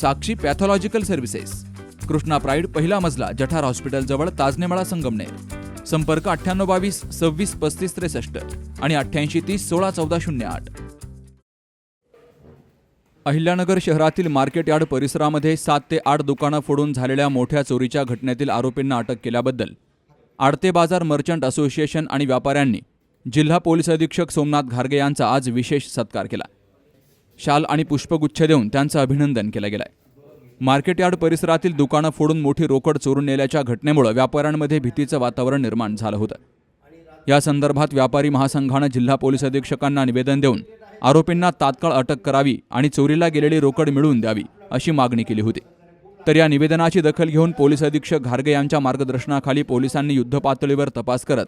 Sakshi pathological services. Krishna pride पहिला मजला जठार हॉस्पिटलजवळ ताजनेमाळा संगमनेर. संपर्क अठ्ठ्याण्णव बावीस सव्वीस पस्तीस त्रेसष्ट आणि अठ्ठ्याऐंशी तीस सोळा चौदा शून्य आठ. अहिल्यानगर शहरातील मार्केट यार्ड परिसरामध्ये सात ते आठ दुकानं फोडून झालेल्या मोठ्या चोरीच्या घटनेतील आरोपींना अटक केल्याबद्दल आडते बाजार मर्चंट असोसिएशन आणि व्यापाऱ्यांनी जिल्हा पोलीस अधीक्षक सोमनाथ घारगे यांचा आज विशेष सत्कार केला. शाल आणि पुष्पगुच्छ देऊन त्यांचं अभिनंदन केलं गेलंय. मार्केट यार्ड परिसरातील दुकानं फोडून मोठी रोकड चोरून नेल्याच्या घटनेमुळे व्यापाऱ्यांमध्ये भीतीचं वातावरण निर्माण झालं होतं. या संदर्भात व्यापारी महासंघानं जिल्हा पोलीस अधीक्षकांना निवेदन देऊन आरोपींना तात्काळ अटक करावी आणि चोरीला गेलेली रोकड मिळवून द्यावी अशी मागणी केली होती. तर या निवेदनाची दखल घेऊन पोलीस अधीक्षक घारगे यांच्या मार्गदर्शनाखाली पोलिसांनी युद्धपातळीवर तपास करत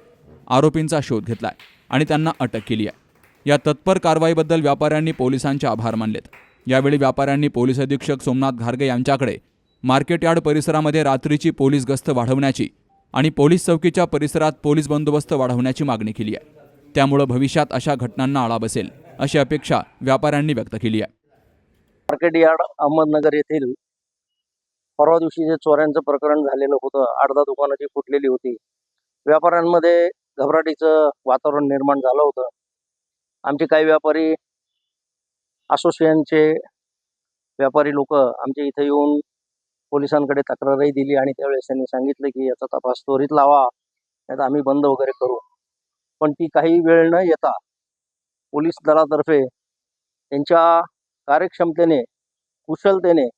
आरोपींचा शोध घेतलाय आणि त्यांना अटक केली आहे. या तत्पर कारवाईबद्दल व्यापाऱ्यांनी पोलिसांचे आभार मानलेत. यावेळी व्यापाऱ्यांनी पोलीस अधीक्षक सोमनाथ घारगे यांच्याकडे मार्केट यार्ड परिसरामध्ये रात्रीची पोलीस गस्त वाढवण्याची आणि पोलीस चौकीच्या परिसरात पोलीस बंदोबस्त वाढवण्याची मागणी केली आहे. त्यामुळे भविष्यात अशा घटनांना आळा बसेल अशी अपेक्षा व्यापाऱ्यांनी व्यक्त केली आहे. मार्केट यार्ड अहमदनगर येथील परवा दिवशी जे चोऱ्यांचं प्रकरण झालेलं होतं आठ दहा फुटलेली होती. व्यापाऱ्यांमध्ये घबराटीचं वातावरण निर्माण झालं होतं. आमचे काही व्यापारी असोसिएशनचे व्यापारी लोक आमच्या इथे येऊन पोलिसांकडे तक्रारही दिली आणि त्यावेळेस त्यांनी सांगितलं की याचा तपास त्वरित लावा नाही आम्ही बंद वगैरे करू. पण ती काही वेळ न येता पोलीस दलातर्फे त्यांच्या कार्यक्षमतेने कुशलतेने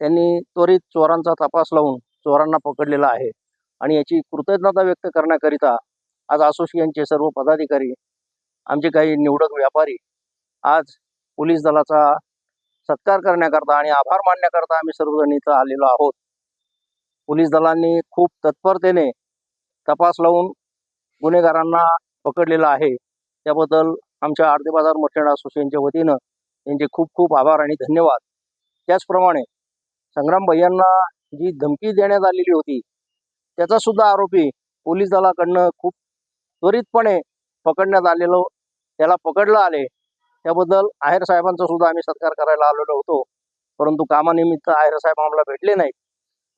त्यांनी त्वरित चोरांचा तपास लावून चोरांना पकडलेला आहे. आणि याची कृतज्ञता व्यक्त करण्याकरिता आज असोसिएशनचे सर्व पदाधिकारी आमचे काही निवडक व्यापारी आज पोलीस दलाचा सत्कार करण्याकरता आणि आभार मानण्याकरता आम्ही सर्वजण इथं आलेलो आहोत. पोलीस दलांनी खूप तत्परतेने तपास लावून गुन्हेगारांना पकडलेला आहे. त्याबद्दल आमच्या आरती बाजार मर्चंट असोसिएशनच्या वतीनं त्यांचे खूप खूप आभार आणि धन्यवाद. त्याचप्रमाणे संग्राम भैयांना जी धमकी देण्यात आलेली होती त्याचा सुद्धा आरोपी पोलीस दलाकडनं खूप त्वरितपणे पकडण्यात आलेलो त्याला पकडलं आले. त्याबद्दल आहेर साहेबांचा सुद्धा आम्ही सत्कार करायला आलेलो होतो. परंतु कामानिमित्त आहेर साहेब आम्हाला भेटले नाहीत.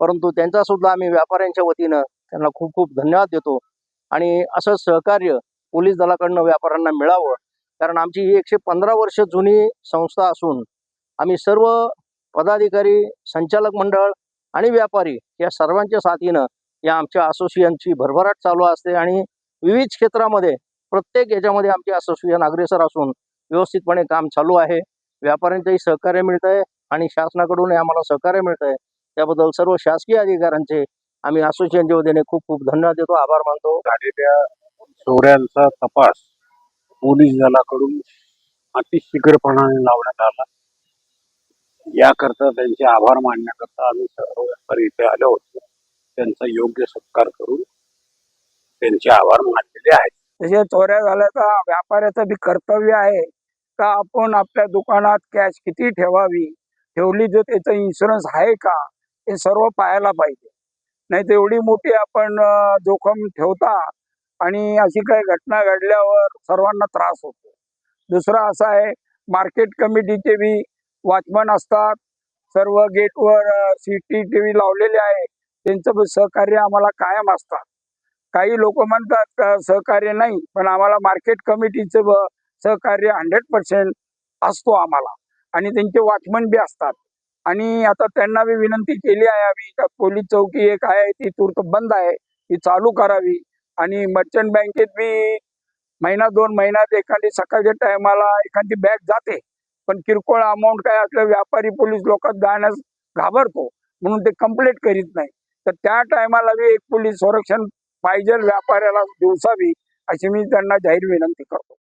परंतु त्यांचा सुद्धा आम्ही व्यापाऱ्यांच्या वतीनं त्यांना खूप खूप धन्यवाद देतो. आणि असं सहकार्य पोलीस दलाकडनं व्यापाऱ्यांना मिळावं. कारण आमची ही एकशे पंधरा वर्ष जुनी संस्था असून आम्ही सर्व पदाधिकारी संचालक मंडळ आणि व्यापारी या सर्वांच्या साथीनं या आमच्या असोसिएशनची भरभराट चालू असते आणि विविध क्षेत्रामध्ये प्रत्येक याच्यामध्ये आमचे असोसिएशन अग्रेसर असून व्यवस्थितपणे काम चालू आहे. व्यापाऱ्यांचंही सहकार्य मिळत आहे आणि शासनाकडूनही आम्हाला सहकार्य मिळत आहे त्याबद्दल सर्व शासकीय अधिकाऱ्यांचे आम्ही असोसिएशनच्या वतीने खूप खूप धन्यवाद देतो आभार मानतो. झालेल्या चोऱ्यांचा तपास पोलीस दलाकडून अतिशीघ्रपणाने लावण्यात आला. याकरता त्यांचे आभार मानण्याकरता आम्ही सर्व व्यापारी इथे आलो होतो. त्यांचा योग्य सत्कार करून त्यांचे आभार मानलेले आहेत. तसे चोऱ्या झाल्याचा व्यापाऱ्याचं बी कर्तव्य आहे का आपण आपल्या दुकानात कॅश किती ठेवावी? ठेवली तर त्याचा इन्शुरन्स आहे का? हे सर्व पाहायला पाहिजे. नाही तर एवढी मोठी आपण जोखम ठेवता आणि अशी काही घटना घडल्यावर सर्वांना त्रास होतो. दुसरं असा आहे मार्केट कमिटीचे बी वॉचमन असतात. सर्व गेटवर सी टी टी व्ही लावलेले आहे. त्यांचं सहकार्य आम्हाला कायम असतात. काही लोक म्हणतात का सहकार्य नाही पण आम्हाला मार्केट कमिटीचं सहकार्य हंड्रेड पर्सेंट असतो आम्हाला. आणि त्यांचे वॉचमन बी असतात. आणि आता त्यांना बी विनंती केली आहे आम्ही का पोलीस चौकी एक आहे ती तूर्त बंद आहे ती चालू करावी. आणि मर्चंट बँकेत बी महिना दोन महिन्यात एखादी सकाळच्या टायमाला एखादी बॅग जाते. पण किरकोळ अमाऊंट काय असलं व्यापारी पोलीस लोकात जाण्यास घाबरतो. म्हणून ते कंप्लीट करीत नाही. तर त्या टायमाला बी एक पोलीस संरक्षण पाहिजे व्यापाऱ्याला दिवसावी अशी मी त्यांना जाहीर विनंती करतो.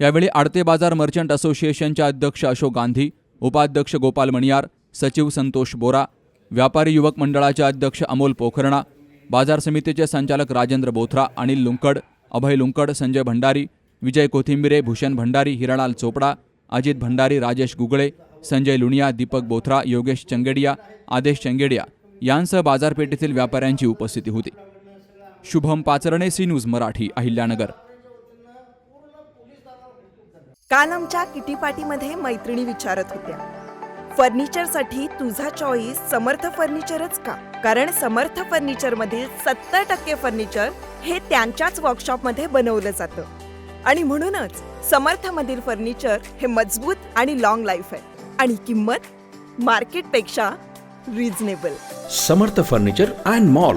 यावेळी आडते बाजार मर्चंट असोसिएशनचे अध्यक्ष अशोक गांधी उपाध्यक्ष गोपाल मणियार सचिव संतोष बोरा व्यापारी युवक मंडळाचे अध्यक्ष अमोल पोखरणा बाजार समितीचे संचालक राजेंद्र बोथरा अनिल लुंकड अभय लुंकड संजय भंडारी विजय कोथिंबिरे भूषण भंडारी हिरालाल चोपडा अजित भंडारी राजेश गुगळे संजय लुणिया दीपक बोथरा योगेश चंगेडिया आदेश चंगेडिया यांसह बाजारपेठेतील व्यापाऱ्यांची उपस्थिती होती. Shubham Pacharne C News Marathi Ahilyanagar. काल आमच्या किटी पार्टीमध्ये मैत्रिणी विचारत होत्या. फर्निचरसाठी तुझा चॉईस समर्थ फर्निचरच का? कारण समर्थ फर्निचर मधील सत्तर टक्के फर्निचर हे त्यांच्याच वर्कशॉपमध्ये बनवलं जातं. आणि म्हणूनच समर्थ मधील फर्निचर हे मजबूत आणि लॉंग लाईफ आहे. आणि किंमत मार्केटपेक्षा reasonable Samarth furniture and mall.